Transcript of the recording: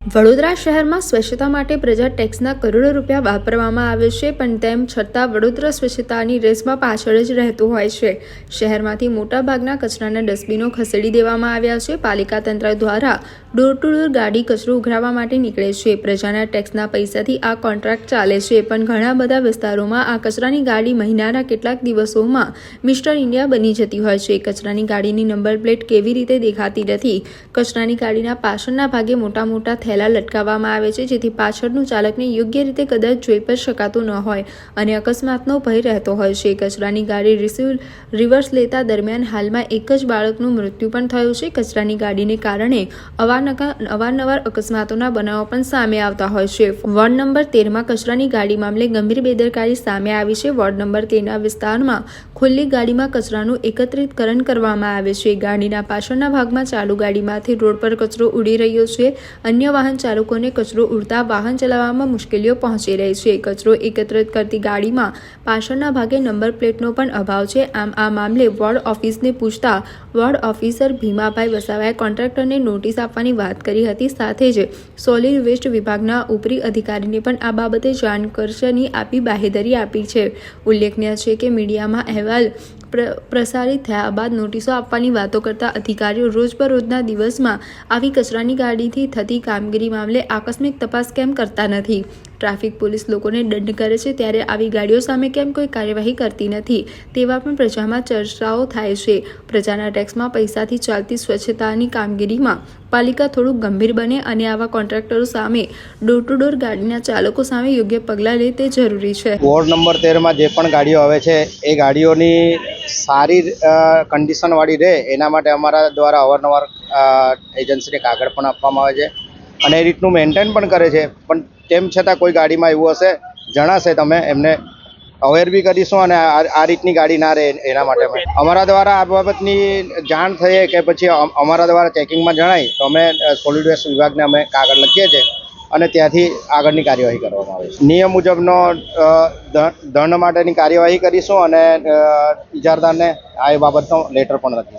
વડોદરા શહેરમાં સ્વચ્છતા માટે પ્રજા ટેક્સના કરોડો રૂપિયા વાપરવામાં આવે છે, પણ તેમ છતાં વડોદરા સ્વચ્છતાની રેસમાં પાછળ જ રહેતું હોય છે. શહેરમાંથી મોટાભાગના કચરાના ડસ્ટબિનો ખસેડી દેવામાં આવ્યા છે. પાલિકા તંત્ર દ્વારા ડોર ટુ ડોર ગાડી કચરો ઉઘરાવવા માટે નીકળે છે. પ્રજાના ટેક્સના પૈસાથી આ કોન્ટ્રાક્ટ ચાલે છે, પણ ઘણા બધા વિસ્તારોમાં આ કચરાની ગાડી મહિનાના કેટલાક દિવસોમાં મિસ્ટર ઇન્ડિયા બની જતી હોય છે. કચરાની ગાડીની નંબર પ્લેટ કેવી રીતે દેખાતી નથી? કચરાની ગાડીના પાછળના ભાગે મોટા મોટા થેલા લટકાવવામાં આવે છે, જેથી પાછળનું ચાલકને યોગ્ય રીતે કદાચ જોઈ પણ શકાતું ન હોય અને અકસ્માતનો ભય રહેતો હોય છે. કચરાની ગાડી રિસીવ, રિવર્સ લેતા દરમિયાન હાલમાં એક જ બાળકનું મૃત્યુ પણ થયું છે. કચરાની ગાડીને કારણે અવારનવાર અકસ્માતોના બનાવો પણ સામે આવતા હોય છે. વોર્ડ નંબર તેરમાં કચરાની ગાડી મામલે ગંભીર બેદરકારી સામે આવી છે. વોર્ડ નંબર તેરના વિસ્તારમાં ખુલ્લી ગાડીમાં કચરાનું એકત્રિતકરણ કરવામાં આવે છે. ગાડીના પાછળના ભાગમાં ચાલુ ગાડીમાંથી રોડ પર કચરો ઉડી રહ્યો છે. અન્ય વાહન ચાલકોને કચરો ઉડતા વાહન ચલાવવામાં મુશ્કેલીઓ પહોંચી રહી છે. કચરો એકત્રિત કરતી ગાડીમાં પાછળના ભાગે નંબર પ્લેટનો પણ અભાવ છે. આમ, આ મામલે વોર્ડ ઓફિસને પૂછતા વોર્ડ ઓફિસર ભીમાભાઈ વસાવાએ કોન્ટ્રાક્ટરને નોટિસ આપવાની વાત કરી હતી. સાથે જ સોલિડ વેસ્ટ વિભાગના ઉપરી અધિકારીને પણ આ બાબતે જાણકર્ષની આપી બાહેધરી આપી છે. ઉલ્લેખનીય છે કે મીડિયામાં અહેવાલ પ્ર- પ્રસારિત થયા બાદ નોટિસો આપવાની વાતો કરતા અધિકારીઓ રોજબરોજના દિવસમાં આવી કચરાની ગાડીથી થતી કામગીરી મામલે આકસ્મિક તપાસ કેમ કરતા નથી? ટ્રાફિક પોલીસ લોકોને દંડ કરે છે ત્યારે આવી ગાડીઓ સામે કેમ કોઈ કાર્યવાહી કરતી નથી તેવા પણ પ્રજામાં ચર્ચાઓ થાય છે. પ્રજાના ટેક્સમાં પૈસાથી ચાલતી સ્વચ્છતાની કામગીરીમાં પાલિકા થોડું ગંભીર બને અને આવા કોન્ટ્રાક્ટરો સામે ડોર ટુ ડોર ગાડીના ચાલકો સામે યોગ્ય પગલાં લે તે જરૂરી છે. વોર્ડ નંબર તેરમાં જે પણ ગાડીઓ આવે છે, એ ગાડીઓની સારી કન્ડિશનવાળી રહે, એના માટે અમારા દ્વારા અવારનવાર એજન્સીને કાગળ પણ આપવામાં આવે છે. અને એ રીતનું મેન્ટેન પણ કરે છે, પણ તેમ છતાં કોઈ ગાડીમાં એવું હશે, જણાશે તમે એમને અવેર બી કરીશું અને આ રીતની ગાડી ના રહે એના માટે અમે. અમારા દ્વારા આ બાબતની જાણ થઈએ કે પછી અમારા દ્વારા ચેકિંગમાં જણાય, તો અમે સોલિડ વેસ્ટ વિભાગને અમે કાગળ લખીએ છીએ અને ત્યાંથી આગળની કાર્યવાહી કરવામાં આવે છે. નિયમ મુજબનો દંડ માટેની કાર્યવાહી કરીશું અને ઇજારદારને આ બાબતનો લેટર પણ લખીશું.